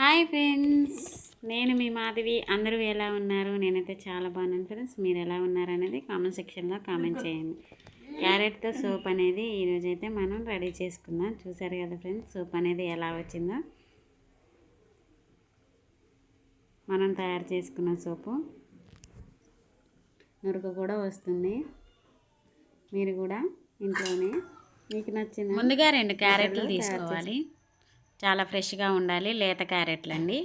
Hi friends. నేను మీ మాధవి. అందరూ ఎలా ఉన్నారు? నేనైతే చాలా బాగున్నాను ఫ్రెండ్స్. మీరు ఎలా ఉన్నారు అనేది కామెంట్ సెక్షన్లో కామెంట్ చేయండి. క్యారెట్తో సోప్ అనేది ఈరోజు అయితే మనం రెడీ చేసుకుందాం. చూసారు కదా ఫ్రెండ్స్ సోప్ అనేది ఎలా వచ్చిందో. మనం తయారు చేసుకున్న సోపు. నురుగు కూడా వస్తుంది. మీరు కూడా ఇంట్లోనే. మీకు నచ్చిన ముందుగా రెండు క్యారెట్లు తీసుకోవాలి. చాలా ఫ్రెష్గా ఉండాలి లేత క్యారెట్లు అండి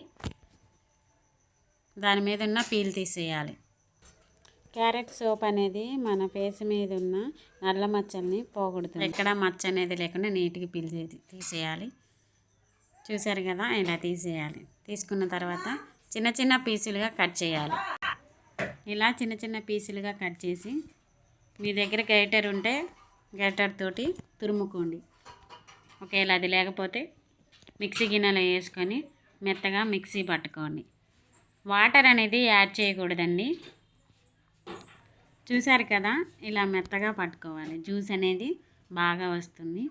దాని మీద ఉన్న పీల్ తీసేయాలి. క్యారెట్ సోప్ అనేది మన ఫేస్ మీద ఉన్న నల్ల మచ్చల్ని పోగొడుతుంది. ఎక్కడ మచ్చ అనేది లేకుండా నీట్గా పీల్ తీసేయాలి. చూసారు కదా ఇలా తీసేయాలి. తీసుకున్న తర్వాత చిన్న చిన్న పీసులుగా కట్ చేయాలి. ఇలా చిన్న చిన్న పీసులుగా కట్ చేసి మీ దగ్గర గ్రైటర్ ఉంటే గ్రైటర్ తోటి తురుముకోండి. ఒకవేళ అది లేకపోతే మిక్సీ గిన్నెలో వేసుకొని మెత్తగా మిక్సీ పట్టుకోండి వాటర్ అనేది యాడ్ చేయకూడదండి. చూసారు కదా ఇలా మెత్తగా పట్టుకోవాలి. జ్యూస్ అనేది బాగా వస్తుంది.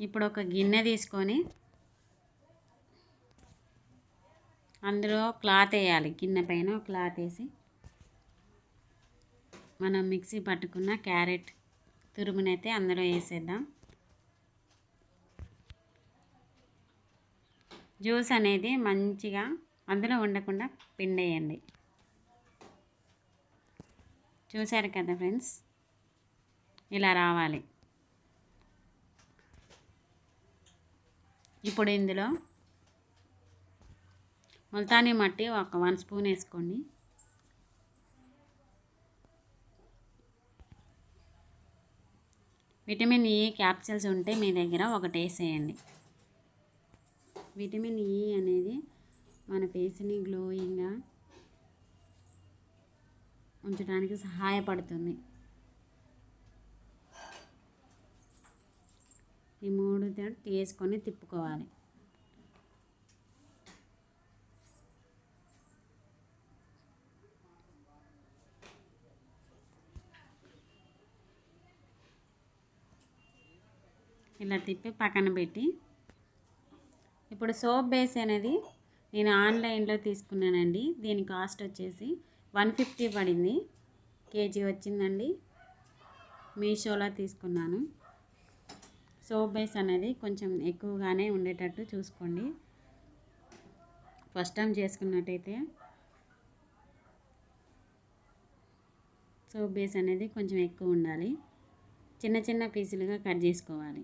ఇప్పుడు ఒక గిన్నె తీసుకొని అందులో క్లాత్ వేయాలి. గిన్నె పైన క్లాత్ వేసి మనం మిక్సీ పట్టుకున్న క్యారెట్ తురుమునైతే అందులో వేసేద్దాం. జ్యూస్ అనేది మంచిగా అందులో ఉండకుండా పిండేయండి. చూశారు కదా ఫ్రెండ్స్? ఇలా రావాలి. ఇప్పుడు ఇందులో ముల్తానీ మట్టి ఒక వన్ స్పూన్ వేసుకోండి. విటమిన్ ఈ క్యాప్సిల్స్ ఉంటే మీ దగ్గర ఒకటి వేసేయండి. విటమిన్ ఈ అనేది మన ఫేస్ని గ్లోయింగ్గా ఉంచడానికి సహాయపడుతుంది. ఈ మూడు తీసుకొని తిప్పుకోవాలి. ఇలా తిప్పి పక్కన పెట్టి ఇప్పుడు సోప్ బేస్ అనేది నేను ఆన్లైన్లో తీసుకున్నానండి. దీని కాస్ట్ వచ్చేసి వన్ ఫిఫ్టీ పడింది. కేజీ వచ్చిందండి. మీషోలో తీసుకున్నాను. సోప్ బేస్ అనేది కొంచెం ఎక్కువగానే ఉండేటట్టు చూసుకోండి. ఫస్ట్ టైం చేసుకున్నట్టయితే సోప్ బేస్ అనేది కొంచెం ఎక్కువ ఉండాలి. చిన్న చిన్న పీసులుగా కట్ చేసుకోవాలి.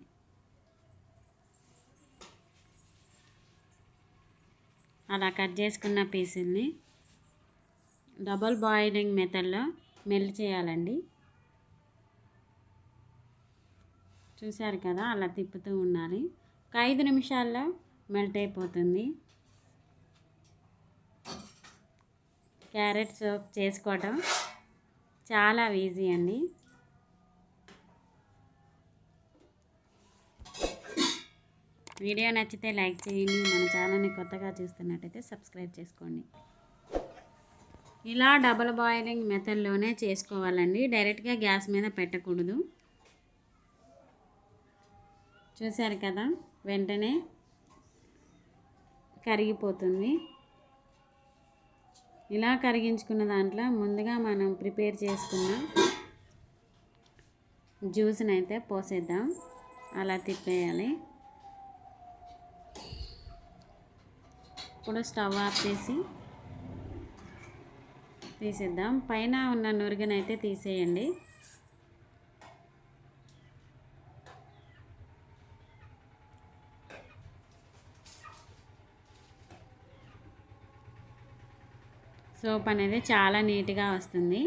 అలా కట్ చేసుకున్న పీసుల్ని డబల్ బాయిలింగ్ మెథడ్లో మెల్ట్ చేయాలండి. చూశారు కదా అలా తిప్పుతూ ఉండాలి. ఒక ఐదు నిమిషాల్లో మెల్ట్ అయిపోతుంది. క్యారెట్ సోప్ చేసుకోవటం చాలా ఈజీ అండి. వీడియో నచ్చితే లైక్ చేయండి. మన ఛానల్ని కొత్తగా చూస్తున్నట్టయితే సబ్స్క్రైబ్ చేసుకోండి. ఇలా డబల్ బాయిలింగ్ మెథడ్లోనే చేసుకోవాలండి. డైరెక్ట్గా గ్యాస్ మీద పెట్టకూడదు. చూశారు కదా? వెంటనే కరిగిపోతుంది. ఇలా కరిగించుకున్న దాంట్లో ముందుగా మనం ప్రిపేర్ చేసుకున్న జ్యూస్ని అయితే పోసేద్దాం. అలా తిప్పేయాలి. ఇప్పుడు స్టవ్ ఆఫ్ చేసి తీసేద్దాం. పైన ఉన్న నురుగునైతే తీసేయండి. సోప్ అనేది చాలా నీట్గా వస్తుంది.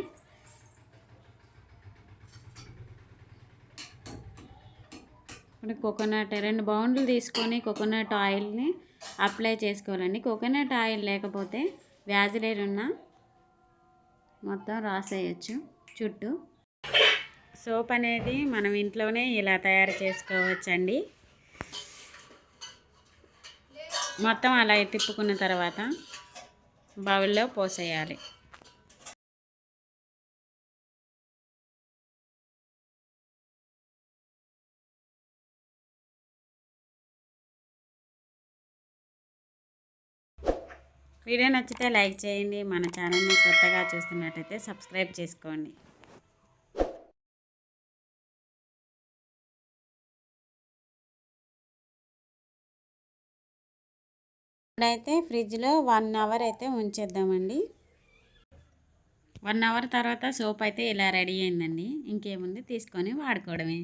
ఇప్పుడు కోకోనట్ రెండు బౌండ్లు తీసుకొని కోకోనట్ ఆయిల్ని అప్లై చేసుకోవాలండి. కోకోనట్ ఆయిల్ లేకపోతే వ్యాజిలైన్ ఉన్న మొత్తం రాసేయచ్చు చుట్టూ. సోప్ అనేది మనం ఇంట్లోనే ఇలా తయారు చేసుకోవచ్చండి. మొత్తం అలా తిప్పుకున్న తర్వాత బౌల్లో పోసేయాలి. వీడియో నచ్చితే లైక్ చేయండి. మన ఛానల్ని కొత్తగా చూస్తున్నట్టయితే సబ్స్క్రైబ్ చేసుకోండి. ఇప్పుడైతే ఫ్రిడ్జ్లో వన్ అవర్ అయితే ఉంచేద్దామండి. వన్ అవర్ తర్వాత సోప్ అయితే ఇలా రెడీ అయిందండి. ఇంకేముంది తీసుకొని వాడుకోవడమే.